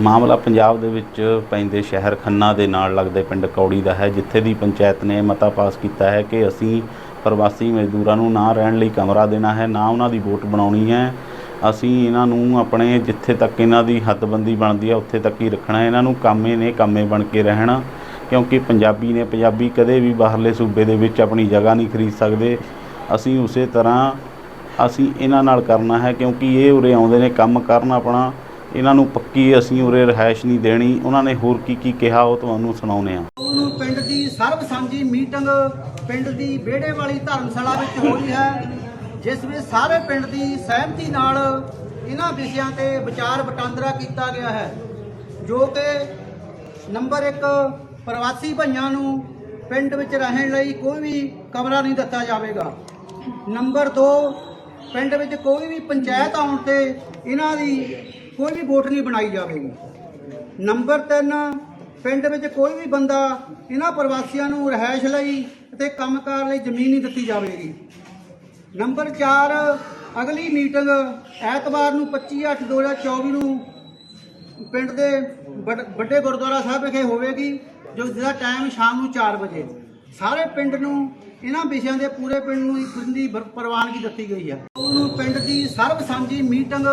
ਮਾਮਲਾ ਪੰਜਾਬ ਦੇ ਵਿੱਚ ਪੈਂਦੇ ਸ਼ਹਿਰ ਖੰਨਾ ਦੇ ਨਾਲ ਲੱਗਦੇ ਪਿੰਡ ਕੌੜੀ ਦਾ ਹੈ, ਜਿੱਥੇ ਦੀ ਪੰਚਾਇਤ ਨੇ ਮਤਾ ਪਾਸ ਕੀਤਾ ਹੈ ਕਿ ਅਸੀਂ ਪ੍ਰਵਾਸੀ ਮਜ਼ਦੂਰਾਂ ਨੂੰ ਨਾ ਰਹਿਣ ਲਈ ਕਮਰਾ ਦੇਣਾ ਹੈ, ਨਾ ਉਹਨਾਂ ਦੀ ਵੋਟ ਬਣਾਉਣੀ ਹੈ। ਅਸੀਂ ਇਹਨਾਂ ਨੂੰ ਆਪਣੇ ਜਿੱਥੇ ਤੱਕ ਇਹਨਾਂ ਦੀ ਹੱਦਬੰਦੀ ਬਣਦੀ ਹੈ, ਉੱਥੇ ਤੱਕ ਹੀ ਰੱਖਣਾ ਇਹਨਾਂ ਨੂੰ ਕਾਮੇ ਨੇ ਕਾਮੇ ਬਣ ਕੇ ਰਹਿਣਾ, ਕਿਉਂਕਿ ਪੰਜਾਬੀ ਨੇ ਪੰਜਾਬੀ ਕਦੇ ਵੀ ਬਾਹਰਲੇ ਸੂਬੇ ਦੇ ਵਿੱਚ ਆਪਣੀ ਜਗ੍ਹਾ ਨਹੀਂ ਖਰੀਦ ਸਕਦੇ। ਅਸੀਂ ਉਸੇ ਤਰ੍ਹਾਂ ਅਸੀਂ ਇਹਨਾਂ ਨਾਲ ਕਰਨਾ ਹੈ, ਕਿਉਂਕਿ ਇਹ ਉਰੇ ਆਉਂਦੇ ਨੇ ਕੰਮ ਕਰਨ ਆਪਣਾ। ਇਹਨਾਂ ਨੂੰ ਪੱਕੀ ਅਸੀਂ ਉਰੇ ਰਿਹਾਇਸ਼ ਨਹੀਂ ਦੇਣੀ। ਉਹਨਾਂ ਨੇ ਹੋਰ ਕੀ ਕੀ ਕਿਹਾ ਉਹ ਤੁਹਾਨੂੰ ਸੁਣਾਉਂਦੇ ਹਾਂ। ਨੂੰ ਪਿੰਡ ਦੀ ਸਰਬ ਸਾਂਝੀ ਮੀਟਿੰਗ ਪਿੰਡ ਦੀ ਵਿਹੜੇ ਵਾਲੀ ਧਰਮਸ਼ਾਲਾ ਵਿੱਚ ਹੋਈ ਹੈ, ਜਿਸ ਵਿੱਚ ਸਾਰੇ ਪਿੰਡ ਦੀ ਸਹਿਮਤੀ ਨਾਲ ਇਹਨਾਂ ਵਿਸ਼ਿਆਂ ਤੇ ਵਿਚਾਰ ਵਟਾਂਦਰਾ ਕੀਤਾ ਗਿਆ ਹੈ, ਜੋ ਕਿ ਨੰਬਰ 1 ਪ੍ਰਵਾਸੀ ਭਈਆਂ ਨੂੰ ਪਿੰਡ ਵਿੱਚ ਰਹਿਣ ਲਈ ਕੋਈ ਵੀ ਕਮਰਾ ਨਹੀਂ ਦਿੱਤਾ ਜਾਵੇਗਾ। ਨੰਬਰ 2 ਪਿੰਡ ਵਿੱਚ ਕੋਈ ਵੀ ਪੰਚਾਇਤ ਆਉਣ ਤੇ ਇਹਨਾਂ ਦੀ ਕੋਈ ਵੀ ਵੋਟ ਨਹੀਂ ਬਣਾਈ ਜਾਵੇਗੀ। ਨੰਬਰ 3 ਪਿੰਡ ਵਿੱਚ ਕੋਈ ਵੀ ਬੰਦਾ ਇਹਨਾਂ ਪ੍ਰਵਾਸੀਆਂ ਨੂੰ ਰਹਿائش ਲਈ ਅਤੇ ਕੰਮਕਾਰ ਲਈ ਜ਼ਮੀਨ ਨਹੀਂ ਦਿੱਤੀ ਜਾਵੇਗੀ। ਨੰਬਰ 4 ਅਗਲੀ ਮੀਟਿੰਗ ਐਤਵਾਰ ਨੂੰ 25/8/2024 ਨੂੰ ਪਿੰਡ ਦੇ ਵੱਡੇ ਗੁਰਦੁਆਰਾ ਸਾਹਿਬ ਵਿਖੇ ਹੋਵੇਗੀ, ਜੋ ਜਿਹਦਾ ਟਾਈਮ ਸ਼ਾਮ ਨੂੰ 4 ਵਜੇ। ਸਾਰੇ ਪਿੰਡ ਨੂੰ ਇਹਨਾਂ ਵਿਸ਼ਿਆਂ ਦੇ ਪੂਰੇ ਪਿੰਡ ਨੂੰ ਇੱਕ ਪ੍ਰਵਾਨਗੀ ਦਿੱਤੀ ਗਈ ਹੈ। ਉਹਨੂੰ ਪਿੰਡ ਦੀ ਸਰਬ ਸਾਂਝੀ ਮੀਟਿੰਗ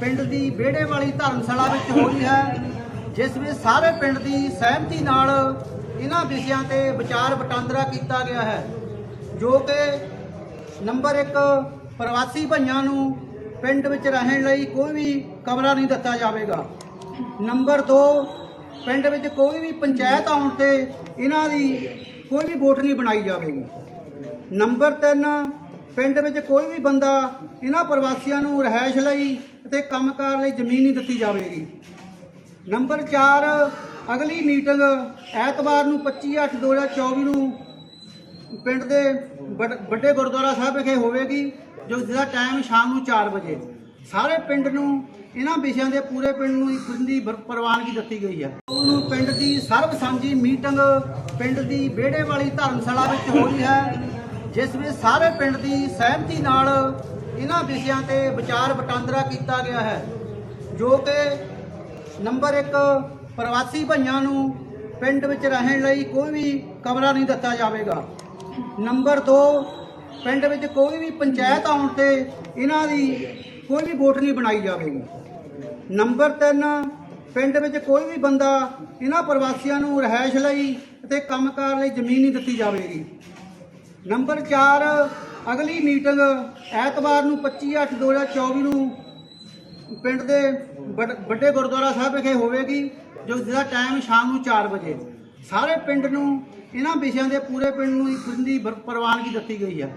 ਪਿੰਡ ਦੀ ਵਿਹੜੇ ਵਾਲੀ ਧਰਮਸ਼ਾਲਾ ਵਿੱਚ ਹੋਈ ਹੈ, ਜਿਸ ਵਿੱਚ ਸਾਰੇ ਪਿੰਡ ਦੀ ਸਹਿਮਤੀ ਨਾਲ ਇਹਨਾਂ ਵਿਸ਼ਿਆਂ ਤੇ ਵਿਚਾਰ ਵਟਾਂਦਰਾ ਕੀਤਾ ਗਿਆ ਹੈ, ਜੋ ਕਿ ਨੰਬਰ 1 ਪ੍ਰਵਾਸੀ ਭਈਆਂ ਨੂੰ ਪਿੰਡ ਵਿੱਚ ਰਹਿਣ ਲਈ ਕੋਈ ਵੀ ਕਮਰਾ ਨਹੀਂ ਦਿੱਤਾ ਜਾਵੇਗਾ। ਨੰਬਰ 2 ਪਿੰਡ ਵਿੱਚ ਕੋਈ ਵੀ ਪੰਚਾਇਤ ਆਉਣ ਤੇ ਇਹਨਾਂ ਦੀ ਕੋਈ ਵੀ ਵੋਟ ਨਹੀਂ ਬਣਾਈ ਜਾਵੇਗੀ। ਨੰਬਰ 3 ਪਿੰਡ ਵਿੱਚ ਕੋਈ ਵੀ ਬੰਦਾ ਇਹਨਾਂ ਪ੍ਰਵਾਸੀਆਂ ਨੂੰ ਰਹਿائش ਲਈ ਅਤੇ ਕੰਮਕਾਰ ਲਈ ਜ਼ਮੀਨ ਨਹੀਂ ਦਿੱਤੀ ਜਾਵੇਗੀ। ਨੰਬਰ 4 ਅਗਲੀ ਮੀਟਿੰਗ ਐਤਵਾਰ ਨੂੰ 25/8/2024 ਨੂੰ ਪਿੰਡ ਦੇ ਵੱਡੇ ਗੁਰਦੁਆਰਾ ਸਾਹਿਬ ਵਿਖੇ ਹੋਵੇਗੀ, ਜੋ ਜਿਹਦਾ ਟਾਈਮ ਸ਼ਾਮ ਨੂੰ 4 ਵਜੇ। ਸਾਰੇ ਪਿੰਡ ਨੂੰ, ਇਹਨਾਂ ਵਿਸ਼ਿਆਂ ਦੇ ਪੂਰੇ ਪਿੰਡ ਨੂੰ ਇੱਕ ਪ੍ਰਵਾਨਗੀ ਦਿੱਤੀ ਗਈ ਹੈ। ਉਹਨੂੰ ਪਿੰਡ ਦੀ ਸਰਬ ਸਾਂਝੀ ਮੀਟਿੰਗ ਪਿੰਡ ਦੀ ਵਿਹੜੇ ਵਾਲੀ ਧਰਮਸ਼ਾਲਾ ਵਿੱਚ ਹੋਈ ਹੈ, ਜਿਸ ਵਿੱਚ ਸਾਰੇ ਪਿੰਡ ਦੀ ਸਹਿਮਤੀ ਨਾਲ ਇਹਨਾਂ ਵਿਸ਼ਿਆਂ ਤੇ ਵਿਚਾਰ ਵਟਾਂਦਰਾ ਕੀਤਾ ਗਿਆ ਹੈ, ਜੋ ਕਿ ਨੰਬਰ 1 ਪ੍ਰਵਾਸੀ ਭਈਆਂ ਨੂੰ ਪਿੰਡ ਵਿੱਚ ਰਹਿਣ ਲਈ ਕੋਈ ਵੀ ਕਮਰਾ ਨਹੀਂ ਦਿੱਤਾ ਜਾਵੇਗਾ। ਨੰਬਰ 2 ਪਿੰਡ ਵਿੱਚ ਕੋਈ ਵੀ ਪੰਚਾਇਤ ਆਉਣ ਤੇ ਇਹਨਾਂ ਦੀ ਕੋਈ ਵੀ ਵੋਟ ਨਹੀਂ ਬਣਾਈ ਜਾਵੇਗੀ। ਨੰਬਰ 3 ਪਿੰਡ ਵਿੱਚ ਕੋਈ ਵੀ ਬੰਦਾ ਇਹਨਾਂ ਪ੍ਰਵਾਸੀਆਂ ਨੂੰ ਰਹਿائش ਲਈ ਅਤੇ ਕੰਮਕਾਰ ਲਈ ਜ਼ਮੀਨ ਨਹੀਂ ਦਿੱਤੀ ਜਾਵੇਗੀ। ਨੰਬਰ 4 ਅਗਲੀ ਮੀਟਿੰਗ ਐਤਵਾਰ ਨੂੰ 25/8/2024 ਨੂੰ ਪਿੰਡ ਦੇ ਵੱਡੇ ਗੁਰਦੁਆਰਾ ਸਾਹਿਬ ਵਿਖੇ ਹੋਵੇਗੀ, ਜੋ ਜਿਹਦਾ ਟਾਈਮ ਸ਼ਾਮ ਨੂੰ 4 ਵਜੇ। ਸਾਰੇ ਪਿੰਡ ਨੂੰ, ਇਹਨਾਂ ਵਿਸ਼ਿਆਂ ਦੇ ਪੂਰੇ ਪਿੰਡ ਨੂੰ ਦੀ ਪ੍ਰਵਾਨਗੀ ਦਿੱਤੀ ਗਈ ਹੈ।